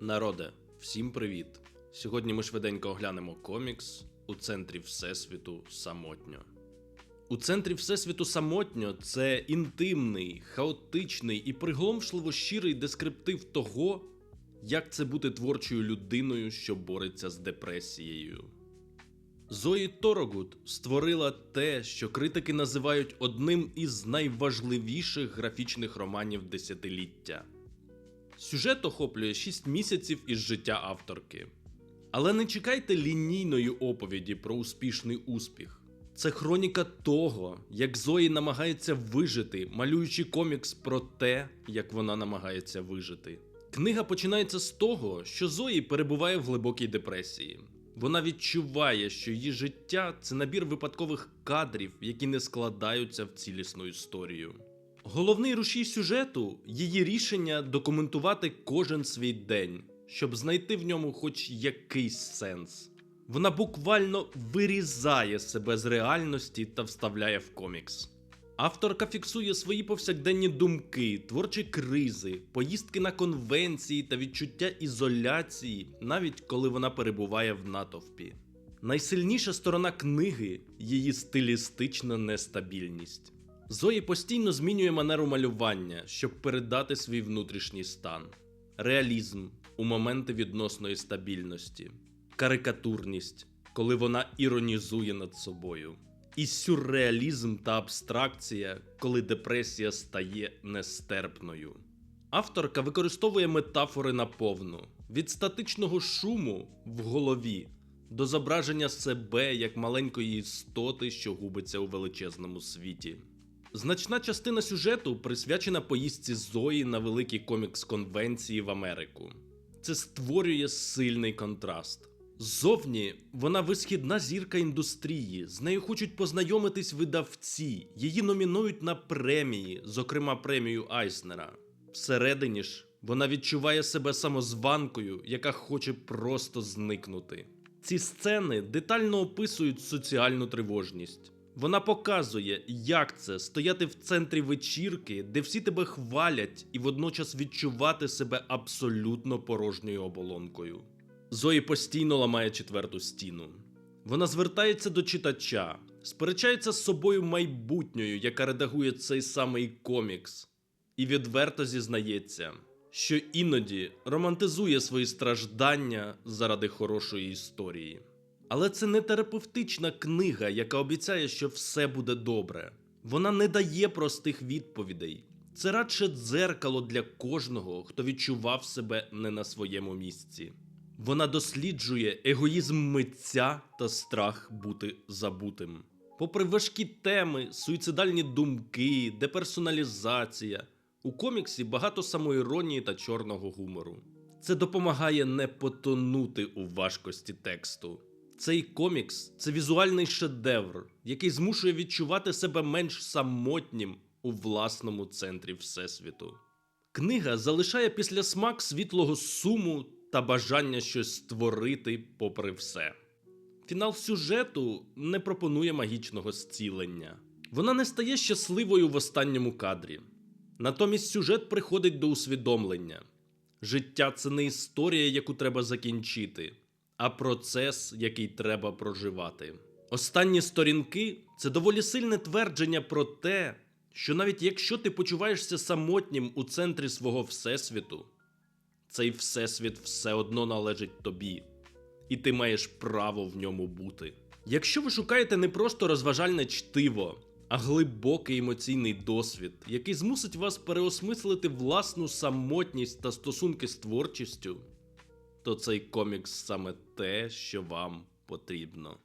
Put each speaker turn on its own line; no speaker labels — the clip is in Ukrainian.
Народе, всім привіт! Сьогодні ми швиденько оглянемо комікс у центрі Всесвіту самотньо. У центрі Всесвіту самотньо це інтимний, хаотичний і приголомшливо щирий дескриптив того, як це бути творчою людиною, що бореться з депресією. Зої Торогут створила те, що критики називають одним із найважливіших графічних романів десятиліття. Сюжет охоплює 6 місяців із життя авторки. Але не чекайте лінійної оповіді про успішний успіх. Це хроніка того, як Зої намагається вижити, малюючи комікс про те, як вона намагається вижити. Книга починається з того, що Зої перебуває в глибокій депресії. Вона відчуває, що її життя це набір випадкових кадрів, які не складаються в цілісну історію. Головний рушій сюжету її рішення документувати кожен свій день, щоб знайти в ньому хоч якийсь сенс. Вона буквально вирізає себе з реальності та вставляє в комікс. Авторка фіксує свої повсякденні думки, творчі кризи, поїздки на конвенції та відчуття ізоляції, навіть коли вона перебуває в натовпі. Найсильніша сторона книги її стилістична нестабільність. Зої постійно змінює манеру малювання, щоб передати свій внутрішній стан, реалізм у моменти відносної стабільності, карикатурність, коли вона іронізує над собою, і сюрреалізм та абстракція, коли депресія стає нестерпною. Авторка використовує метафори наповну від статичного шуму в голові до зображення себе як маленької істоти, що губиться у величезному світі. Значна частина сюжету присвячена поїздці Зої на великі комікс-конвенції в Америку. Це створює сильний контраст. Ззовні вона висхідна зірка індустрії, з нею хочуть познайомитись видавці, її номінують на премії, зокрема премію Айснера. Всередині ж вона відчуває себе самозванкою, яка хоче просто зникнути. Ці сцени детально описують соціальну тривожність. Вона показує, як це стояти в центрі вечірки, де всі тебе хвалять, і водночас відчувати себе абсолютно порожньою оболонкою. Зої постійно ламає четверту стіну. Вона звертається до читача, сперечається з собою майбутньою, яка редагує цей самий комікс, і відверто зізнається, що іноді романтизує свої страждання заради хорошої історії. Але це не терапевтична книга, яка обіцяє, що все буде добре. Вона не дає простих відповідей. Це радше дзеркало для кожного, хто відчував себе не на своєму місці. Вона досліджує егоїзм митця та страх бути забутим. Попри важкі теми, суїцидальні думки, деперсоналізація, у коміксі багато самоіронії та чорного гумору. Це допомагає не потонути у важкості тексту. Цей комікс це візуальний шедевр, який змушує відчувати себе менш самотнім у власному центрі Всесвіту. Книга залишає після смак світлого суму та бажання щось створити попри все. Фінал сюжету не пропонує магічного зцілення. Вона не стає щасливою в останньому кадрі. Натомість сюжет приходить до усвідомлення: життя це не історія, яку треба закінчити, а процес, який треба проживати. Останні сторінки це доволі сильне твердження про те, що навіть якщо ти почуваєшся самотнім у центрі свого всесвіту, цей всесвіт все одно належить тобі, і ти маєш право в ньому бути. Якщо ви шукаєте не просто розважальне чтиво, а глибокий емоційний досвід, який змусить вас переосмислити власну самотність та стосунки з творчістю, то цей комікс саме те, що вам потрібно.